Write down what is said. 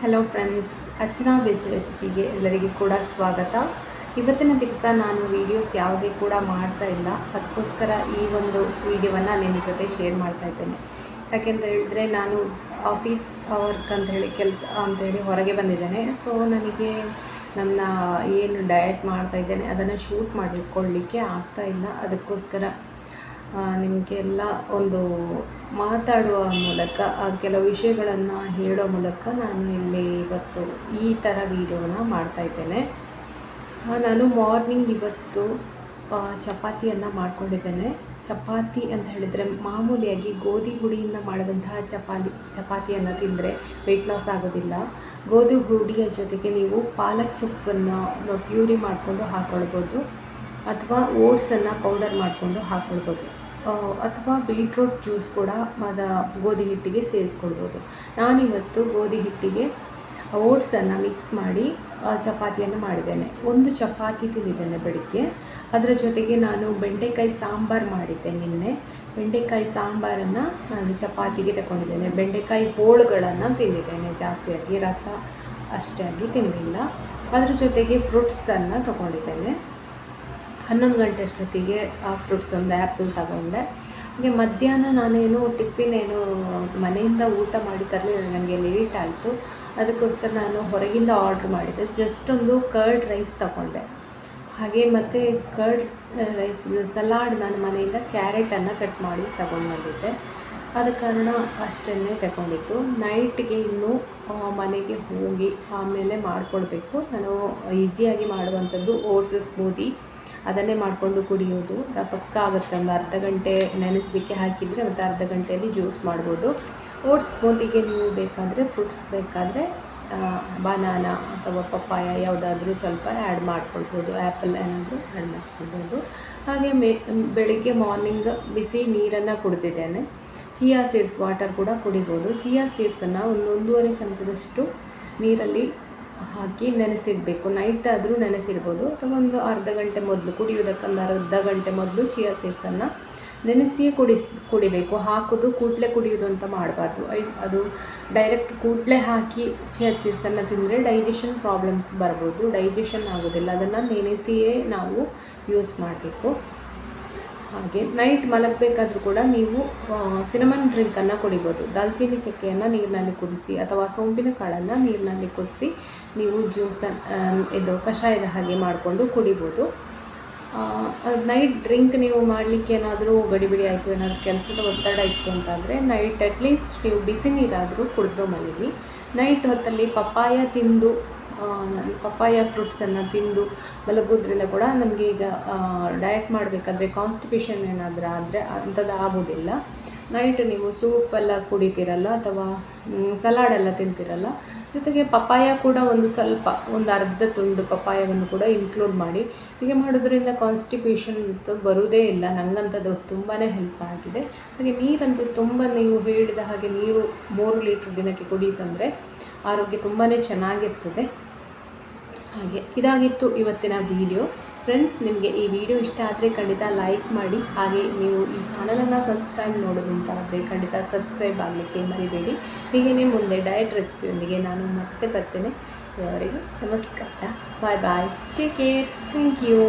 Hello friends Archana ಬೇಸ್ ರೆಸಿಪಿಗೆ ಎಲ್ಲರಿಗೂ ಕೂಡ ಸ್ವಾಗತ. ಇವತ್ತಿನ ದಿವಸ ನಾನು ವೀಡಿಯೋಸ್ ಯಾವುದೇ ಕೂಡ ಮಾಡ್ತಾ ಇಲ್ಲ. ಅದಕ್ಕೋಸ್ಕರ ಈ ಒಂದು ವೀಡಿಯೋವನ್ನು ನಿಮ್ಮ ಜೊತೆ ಶೇರ್ ಮಾಡ್ತಾ ಇದ್ದೇನೆ. ಯಾಕೆಂತ ಹೇಳಿದ್ರೆ ನಾನು ಆಫೀಸ್ ವರ್ಕ್ ಅಂತ ಹೇಳಿ, ಕೆಲಸ ಅಂತೇಳಿ ಹೊರಗೆ ಬಂದಿದ್ದೇನೆ. ಸೊ ನನಗೆ ನನ್ನ ಏನು ಡಯಟ್ ಮಾಡ್ತಾ ಇದ್ದೇನೆ, ಅದನ್ನು ಶೂಟ್ ಮಾಡಿಕೊಳ್ಳಿಕ್ಕೆ ಆಗ್ತಾ ಇಲ್ಲ. ಅದಕ್ಕೋಸ್ಕರ ನಿಮಗೆಲ್ಲ ಒಂದು ಮಾತಾಡುವ ಮೂಲಕ ಕೆಲವು ವಿಷಯಗಳನ್ನು ಹೇಳೋ ಮೂಲಕ ನಾನು ಇಲ್ಲಿ ಇವತ್ತು ಈ ಥರ ವೀಡಿಯೋನ ಮಾಡ್ತಾಯಿದ್ದೇನೆ ನಾನು ಮಾರ್ನಿಂಗ್ ಇವತ್ತು ಚಪಾತಿಯನ್ನು ಮಾಡ್ಕೊಂಡಿದ್ದೇನೆ. ಚಪಾತಿ ಅಂತ ಹೇಳಿದರೆ ಮಾಮೂಲಿಯಾಗಿ ಗೋಧಿ ಹುಡಿಯಿಂದ ಮಾಡಿದಂತಹ ಚಪಾತಿ, ಚಪಾತಿಯನ್ನು ತಿಂದರೆ ವೆಯ್ಟ್ ಲಾಸ್ ಆಗೋದಿಲ್ಲ. ಗೋಧಿ ಹುಡಿಯ ಜೊತೆಗೆ ನೀವು ಪಾಲಕ್ ಸೊಪ್ಪನ್ನು ಪ್ಯೂರಿ ಮಾಡಿಕೊಂಡು ಹಾಕ್ಕೊಳ್ಬೋದು ಅಥವಾ ಓಟ್ಸನ್ನು ಪೌಡರ್ ಮಾಡಿಕೊಂಡು ಹಾಕ್ಕೊಳ್ಬೋದು ಅಥವಾ ಬೀಟ್ರೂಟ್ ಜ್ಯೂಸ್ ಕೂಡ ಮದ ಗೋಧಿ ಹಿಟ್ಟಿಗೆ ಸೇರಿಸ್ಕೊಳ್ಬೋದು. ನಾನಿವತ್ತು ಗೋಧಿ ಹಿಟ್ಟಿಗೆ ಓಟ್ಸನ್ನು ಮಿಕ್ಸ್ ಮಾಡಿ ಚಪಾತಿಯನ್ನು ಮಾಡಿದ್ದೇನೆ. ಒಂದು ಚಪಾತಿ ತಿಂದಿದ್ದೇನೆ ಬೆಳಿಗ್ಗೆ. ಅದರ ಜೊತೆಗೆ ನಾನು ಬೆಂಡೆಕಾಯಿ ಸಾಂಬಾರು ಮಾಡಿದ್ದೆ ನಿನ್ನೆ. ಬೆಂಡೆಕಾಯಿ ಸಾಂಬಾರನ್ನು ನಾನು ಚಪಾತಿಗೆ ತಗೊಂಡಿದ್ದೇನೆ. ಬೆಂಡೆಕಾಯಿ ಹೋಳುಗಳನ್ನು ತಿಂದಿದ್ದೇನೆ. ಜಾಸ್ತಿಯಾಗಿ ರಸ ಅಷ್ಟಾಗಿ ತಿನ್ನಲಿಲ್ಲ ಅದರ ಜೊತೆಗೆ ಫ್ರೂಟ್ಸನ್ನು ತಗೊಂಡಿದ್ದೇನೆ. ಹನ್ನೊಂದು ಗಂಟೆ ಅಷ್ಟೊತ್ತಿಗೆ, ಆ ಫ್ರೂಟ್ಸ್ ಒಂದು ಆ್ಯಪಲ್ ತಗೊಂಡೆ. ಹಾಗೆ ಮಧ್ಯಾಹ್ನ ನಾನೇನು ಟಿಫಿನ್ ಏನು, ಮನೆಯಿಂದ ಊಟ ಮಾಡಿ ತರಲಿಲ್ಲ ನನಗೆ ಲೇಟ್ ಆಯಿತು. ಅದಕ್ಕೋಸ್ಕರ ನಾನು ಹೊರಗಿಂದ ಆರ್ಡ್ರ್ ಮಾಡಿದ್ದೆ. ಜಸ್ಟ್ ಒಂದು ಕರ್ಡ್ ರೈಸ್ ತಗೊಂಡೆ. ಹಾಗೆ ಮತ್ತು ಕರ್ಡ್ ರೈಸ್ ಸಲಾಡ್ ನಾನು ಮನೆಯಿಂದ ಕ್ಯಾರೆಟನ್ನು ಕಟ್ ಮಾಡಿ ತಗೊಂಡು ಬಂದಿದ್ದೆ. ಆದ ಕಾರಣ ಅಷ್ಟನ್ನೇ ತಗೊಂಡಿತ್ತು ನೈಟ್ಗೆ ಇನ್ನೂ ಮನೆಗೆ ಹೋಗಿ ಆಮೇಲೆ ಮಾಡಿಕೊಡ್ಬೇಕು. ನಾನು ಈಸಿಯಾಗಿ ಮಾಡುವಂಥದ್ದು ಓಟ್ಸ್ ಸ್ಮೂದಿ ಅದನ್ನೇ ಮಾಡಿಕೊಂಡು ಕುಡಿಯೋದು. ಪಕ್ಕ ಆಗುತ್ತೆ ಒಂದು ಅರ್ಧ ಗಂಟೆ ನೆನೆಸಲಿಕ್ಕೆ ಹಾಕಿದರೆ ಮತ್ತು ಅರ್ಧ ಗಂಟೆಯಲ್ಲಿ ಜ್ಯೂಸ್ ಮಾಡ್ಬೋದು. ಓಟ್ಸ್ ಬೂಂದಿಗೆ ನೀವು ಬೇಕಾದರೆ ಫ್ರೂಟ್ಸ್ ಬೇಕಾದರೆ ಬನಾನಾ ಅಥವಾ ಪಪ್ಪಾಯ ಯಾವುದಾದ್ರೂ ಸ್ವಲ್ಪ ಆ್ಯಡ್ ಮಾಡ್ಕೊಳ್ಬೋದು. ಆ್ಯಪಲ್ ಏನಾದರೂ ಆ್ಯಡ್ ಮಾಡ್ಕೊಳ್ಬೋದು. ಹಾಗೆ ಮೇ, ಬೆಳಿಗ್ಗೆ ಮಾರ್ನಿಂಗ್ ಬಿಸಿ ನೀರನ್ನು ಕುಡಿದಿದ್ದೇನೆ. ಚಿಯಾ ಸೀಡ್ಸ್ ವಾಟರ್ ಕೂಡ ಕುಡಿಬೋದು. ಚಿಯಾ ಸೀಡ್ಸನ್ನು ಒಂದು ಒಂದೂವರೆ ಚಮಚದಷ್ಟು ನೀರಲ್ಲಿ ಹಾಕಿ ನೆನೆಸಿಡಬೇಕು. ನೈಟ್ ಆದರೂ ನೆನೆಸಿಡ್ಬೋದು. ಅಥವಾ ಒಂದು ಅರ್ಧ ಗಂಟೆ ಮೊದಲು ಕುಡಿಯೋದಕ್ಕೊಂದು ಅರ್ಧ ಗಂಟೆ ಮೊದಲು ಚಿಯಾ ಸೀಡ್ಸನ್ನು ನೆನೆಸಿಯೇ ಕುಡಿಸ್, ಕುಡಿಬೇಕು. ಹಾಕೋದು ಕೂಡಲೇ ಕುಡಿಯೋದು ಅಂತ ಮಾಡಬಾರ್ದು. ಅದು ಡೈರೆಕ್ಟ್ ಕೂಡಲೇ ಹಾಕಿ ಚಿಯಾ ಸೀಡ್ಸನ್ನು ತಿಂದರೆ ಡೈಜೆಷನ್ ಪ್ರಾಬ್ಲಮ್ಸ್ ಬರ್ಬೋದು. ಡೈಜೆಷನ್ ಆಗೋದಿಲ್ಲ. ಅದನ್ನು ನೆನೆಸಿಯೇ ನಾವು ಯೂಸ್ ಮಾಡಬೇಕು. ಹಾಗೆ ನೈಟ್ ಮಲಗಬೇಕಾದ್ರೂ ಕೂಡ ನೀವು ಸಿನಮನ್ ಡ್ರಿಂಕನ್ನು ಕುಡಿಬೋದು. ದಾಲ್ಚೀನಿ ಚಕ್ಕೆಯನ್ನು ನೀರಿನಲ್ಲಿ ಕುದಿಸಿ ಅಥವಾ ಸೋಂಪಿನ ಕಾಳನ್ನು ನೀರಿನಲ್ಲಿ ಕುದಿಸಿ ನೀವು ಜ್ಯೂಸನ್ನು ಇದು ಕಷಾಯದ ಹಾಗೆ ಮಾಡಿಕೊಂಡು ಕುಡಿಬೋದು. ನೈಟ್ ಡ್ರಿಂಕ್ ನೀವು ಮಾಡಲಿಕ್ಕೆ ಏನಾದರೂ ಗಡಿಬಿಡಿ ಆಯಿತು, ಏನಾದರೂ ಕೆಲಸದ ಒತ್ತಡ ಇತ್ತು ಅಂತಂದರೆ ನೈಟ್ ಅಟ್ಲೀಸ್ಟ್ ನೀವು ಬಿಸಿ ನೀರಾದರೂ ಕುಡಿದು ಮಲಗಿ. ನೈಟ್ ಹೊತ್ತಲ್ಲಿ ಪಪ್ಪಾಯ ತಿಂದು ಪಪ್ಪಾಯ ಫ್ರೂಟ್ಸನ್ನು ತಿಂದು ಮಲಗೋದ್ರಿಂದ ಕೂಡ ನಮಗೆ ಈಗ ಡಯಟ್ ಮಾಡಬೇಕಾದ್ರೆ ಕಾನ್ಸ್ಟಿಪೇಷನ್ ಏನಾದರೂ ಆದರೆ ಅಂಥದ್ದು ಆಗೋದಿಲ್ಲ. ನೈಟ್ ನೀವು ಸೂಪ್ ಎಲ್ಲ ಕುಡಿತೀರಲ್ಲ ಅಥವಾ ಸಲಾಡೆಲ್ಲ ತಿಂತೀರಲ್ಲ, ಜೊತೆಗೆ ಪಪ್ಪಾಯ ಕೂಡ ಒಂದು ಸ್ವಲ್ಪ, ಒಂದು ಅರ್ಧ ತುಂಡು ಪಪ್ಪಾಯವನ್ನು ಕೂಡ ಇನ್ಕ್ಲೂಡ್ ಮಾಡಿ. ಹೀಗೆ ಮಾಡೋದ್ರಿಂದ ಕಾನ್ಸ್ಟಿಪೇಷನ್ ಬರೋದೇ ಇಲ್ಲ. ನನಗಂಥದ್ದು ತುಂಬಾ ಹೆಲ್ಪ್ ಆಗಿದೆ. ಹಾಗೆ ನೀರಂತೂ ತುಂಬ ನೀವು ಹೇಳಿದ ಹಾಗೆ ನೀರು ಮೂರು ಲೀಟ್ರ್ ದಿನಕ್ಕೆ ಕುಡಿತಂದರೆ ಆರೋಗ್ಯ ತುಂಬಾ ಚೆನ್ನಾಗಿರ್ತದೆ. ಹಾಗೆ ಇದಾಗಿತ್ತು ಇವತ್ತಿನ ವಿಡಿಯೋ ಫ್ರೆಂಡ್ಸ್ ನಿಮಗೆ ಈ ವಿಡಿಯೋ ಇಷ್ಟ ಆದರೆ ಖಂಡಿತ ಲೈಕ್ ಮಾಡಿ. ಹಾಗೆ ನೀವು ಈ ಚಾನಲನ್ನು ಫಸ್ಟ್ ಟೈಮ್ ನೋಡೋದಂತಾದರೆ ಖಂಡಿತ ಸಬ್ಸ್ಕ್ರೈಬ್ ಆಗಲಿಕ್ಕೆ ಮರಿಬೇಡಿ. ಹೀಗೆ ಮುಂದೆ ಡಯಟ್ ರೆಸಿಪಿಯೊಂದಿಗೆ ನಾನು ಮತ್ತೆ ಬರ್ತೇನೆ. ಇವರಿಗೆ ನಮಸ್ಕಾರ. Bye bye take care thank you